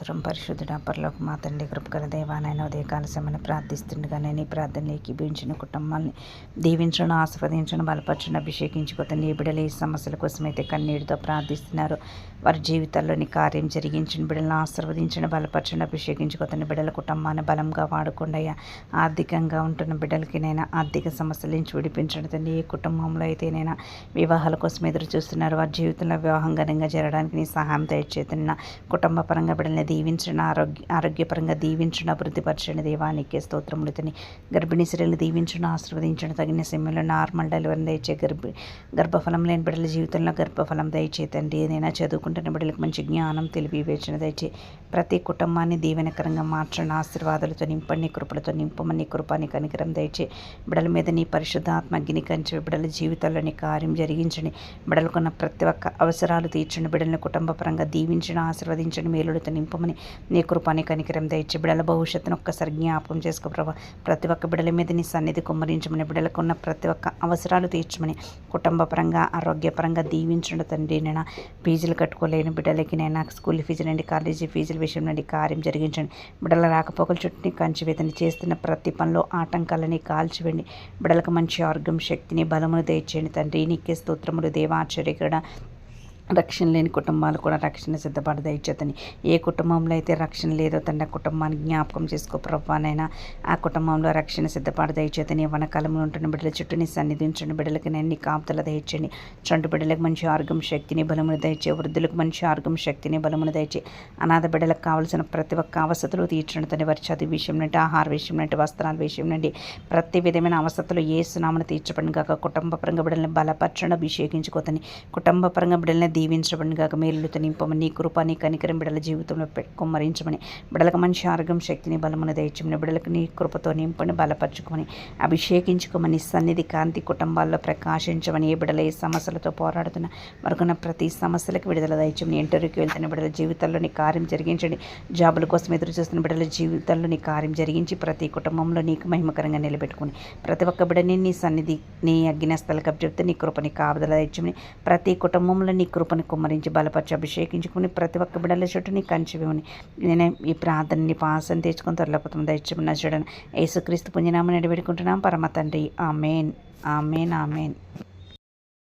స్తోత్రం. పరిశుద్ధుడ పరలోక మా తండ్రి కృపకర దేవానైనా ఉదయకాల సమయాన్ని ప్రార్థిస్తుండగా నేను ఈ ప్రార్థనలోకి బీంచిన కుటుంబాన్ని దీవించడం ఆస్వాదించడం బలపరచడం అభిషేకించుకోతండి నీ బిడ్డలు ఈ సమస్యల కోసమైతే కన్నీటితో ప్రార్థిస్తున్నారు. వారి జీవితాల్లోని కార్యం జరిగించిన బిడ్డలను ఆశీర్వదించడం బలపరచడం అభిషేకించుకోతండి బిడ్డల కుటుంబాన్ని బలంగా వాడకుండా ఆర్థికంగా ఉంటున్న బిడ్డలకి నైనా ఆర్థిక సమస్యల నుంచి విడిపించడం తండ్రి. ఏ కుటుంబంలో అయితే నైనా వివాహాల కోసం ఎదురు చూస్తున్నారు వారి జీవితంలో వివాహం ఘనంగా జరగడానికి నీ సహాయం దయచేతున్న కుటుంబ పరంగా బిడ్డలని దీవించిన ఆరోగ్య ఆరోగ్యపరంగా దీవించడం అభివృద్ధిపరచని దేవానికి స్తోత్రములు తని గర్భిణీ స్త్రీలు దీవించడం ఆశీర్వదించడం తగిన సమయంలో నార్మల్ డెలివరీ దయచే గర్భ గర్భఫలం లేని బిడ్డల జీవితంలో గర్భఫలం దయచేతండి ఏదైనా చదువుకుంటున్న బిడ్డలకు మంచి జ్ఞానం తెలివి వివేచన దయచే ప్రతి కుటుంబాన్ని దీవెనకరంగా మార్చండి. ఆశీర్వాదాలతో నింపండి కృపలతో నింపమని కృపాని కనికరం దయచే బిడల మీద నీ పరిశుద్ధాత్మ అగ్ని కంచి బిడ్డల జీవితాల్లోని కార్యం జరిగించండి. బిడలకున్న ప్రతి ఒక్క అవసరాలు తీర్చండి. బిడ్డలను కుటుంబ పరంగా దీవించండి ఆశీర్వదించండి మేలుడితో నింపమని నీ కృపాని కనికరం దయచి బిడల భవిష్యత్తును ఒక్కసారి జ్ఞాపకం చేసుకో ప్రభా. ప్రతి ఒక్క బిడల మీద నీ సన్నిధి కుమ్మరించమని బిడలకు ఉన్న ప్రతి ఒక్క అవసరాలు తీర్చమని కుటుంబ పరంగా ఆరోగ్యపరంగా దీవించండి తండ్రి నేను. ఫీజులు కట్టుకోలేని బిడ్డలకి నేను స్కూల్ ఫీజు నుండి కాలేజీ ఫీజుల విషయం నుండి కార్యం జరిగించండి. బిడ్డల రాకపోకల చుట్టూ కంచివేతని చేస్తున్న ప్రతి పనిలో ఆటంకాలని కాల్చివేండి బిడలకు మంచి ఆరోగ్యం శక్తిని బలమును దయచేయండి తండ్రి. నీకే స్తోత్రములు దేవాశ్చర్యకరణ రక్షణ లేని కుటుంబాలు కూడా రక్షణ సిద్ధపడ దయచేతని ఏ కుటుంబంలో అయితే రక్షణ లేదో తన కుటుంబాన్ని జ్ఞాపకం చేసుకో ప్రభానైనా ఆ కుటుంబంలో రక్షణ సిద్ధపడ దయచేతని వనకాలంలో ఉంటున్న బిడ్డల చుట్టూ నీ సన్నిధించండి బిడ్డలకి నేను కాపుతల దయచండి చండు బిడ్డలకు మంచి ఆరోగ్యం శక్తిని బలమును దయచే. వృద్ధులకు మంచి ఆరోగ్యం శక్తిని బలమును దయచే. అనాథ బిడ్డలకు కావలసిన ప్రతి ఒక్క అవసతులు తీర్చండి తన వారి చదువు విషయం నుండి ఆహార విషయం నుండి వస్త్రాల విషయం నుండి ప్రతి విధమైన అవసతులు ఏ సునామను తీర్చబడిన కాక కుటుంబ పరంగా బిడ్డలను బలపరచండి అభిషేకించుకోతని కుటుంబ పరంగా బిడ్డలని దీవించబడిన కాక మేలుతో నింపమని నీ కృప నీ కనికరం బిడ్డల జీవితంలో కుమ్మరించమని బిడలకు మంచి ఆరోగ్యం శక్తిని బలమును దయచమని బిడలకు నీ కృపతో నింపని బలపరచుకోమని అభిషేకించుకోమని సన్నిధి కాంతి కుటుంబాల్లో ప్రకాశించమని ఏ బిడల ఏ సమస్యలతో పోరాడుతున్న మరొకన ప్రతి సమస్యలకు విడుదల దయచమని ఇంటర్వ్యూకి వెళ్తున్న బిడల జీవితాల్లో నీ కార్యం జరిగించండి. జాబుల కోసం ఎదురు చూస్తున్న బిడల జీవితాల్లో నీ కార్యం జరిగించి ప్రతి కుటుంబంలో నీకు మహిమకరంగా నిలబెట్టుకుని ప్రతి ఒక్క బిడని నీ సన్నిధి నీ అగ్నిస్తలకు చెప్తే నీ కృపని కావదల దయచమని ప్రతి కుటుంబంలో నీ కృప కృపను కుమ్మరించి బలపరిచి అభిషేకించుకుని ప్రతి ఒక్క బిడ్డల చుట్టూ నీ కంచివేమని నేను ఈ ప్రార్థనని పాసం తెచ్చుకొని త్వరలోపతం దయచేమని చూడను. యేసుక్రీస్తు పుణ్యనామని నడిపెట్టుకుంటున్నాం పరమ తండ్రి. ఆమెన్. ఆమెన్. ఆమెన్.